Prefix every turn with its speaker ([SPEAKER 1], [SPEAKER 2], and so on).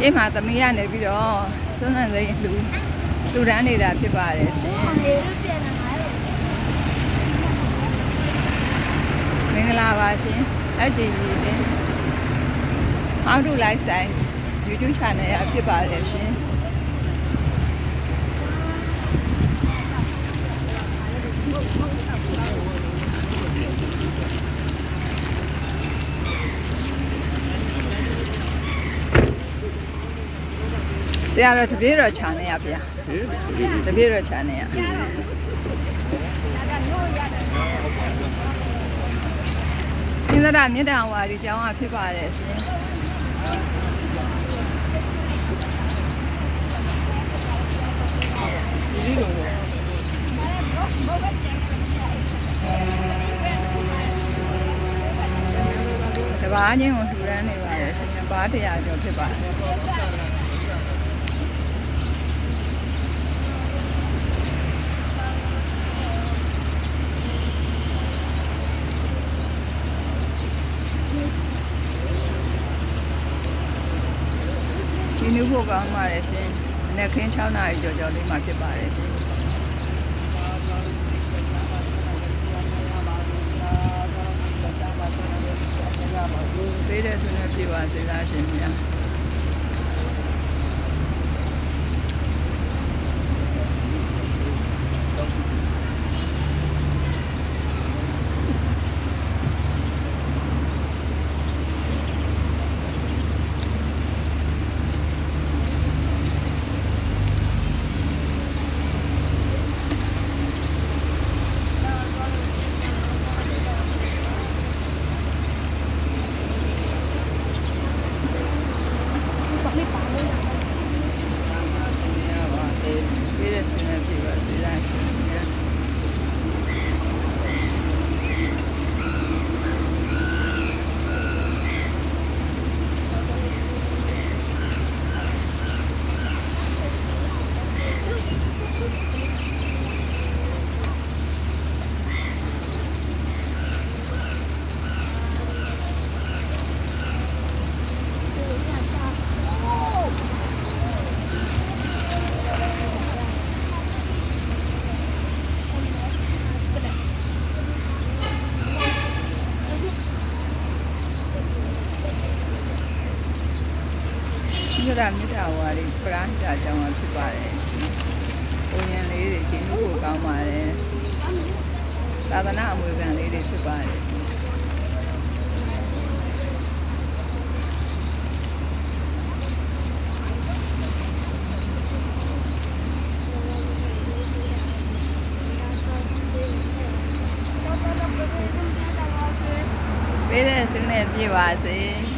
[SPEAKER 1] ရှေ့မှာသမီးကနေပြီးတော့စွန်းစံစိမ်းလူလူတန်းနေတာဖြစ်ပါတယ်ရှင်
[SPEAKER 2] လေလို့ပြန်လာတယ်
[SPEAKER 1] မင်္ဂလာပါရှင်အကြည်ကြီးတင် How to Lifestyle YouTube channel ရဖြစ်ပါတယ်ရှင် ရာတော်တပည့်တော် channel ရဗျာတပည့်တော် channel ရသင်္ဒရာမြေတောင်ဝါဒီကျောင်းကဖြစ်ပါတယ်ရှင်ဒီလိုပေါ့တဘာချင်းကိုထူရမ်းနေပါတယ်ရှင်ဘာတရားကျော်ဖြစ်ပါတယ် ဒီနေ့ဖို့ကောင်းပါတယ်ရှင်မနေ့ခင်း6နာရီကျော်ကျော်လေးမှဖြစ်ပါတယ်ရှင်ပေးတဲ့သူနဲ့ပြပါစေလားရှင်ဗျာပေးတဲ့သူ နဲ့ပြပါ စေလားရှင်ဗျာဒီကမြစ်တာဝါရီပရဟိတအကြောင်းကဖြစ်ပါတယ်ရှင်။ပုံရင်လေးတွေကျင်းလို့ကောင်းပါတယ်။သာသနာအမွေခံလေးတွေဖြစ်ပါတယ်ရှင်။ပေးတဲ့သူနဲ့ပြပါစေ။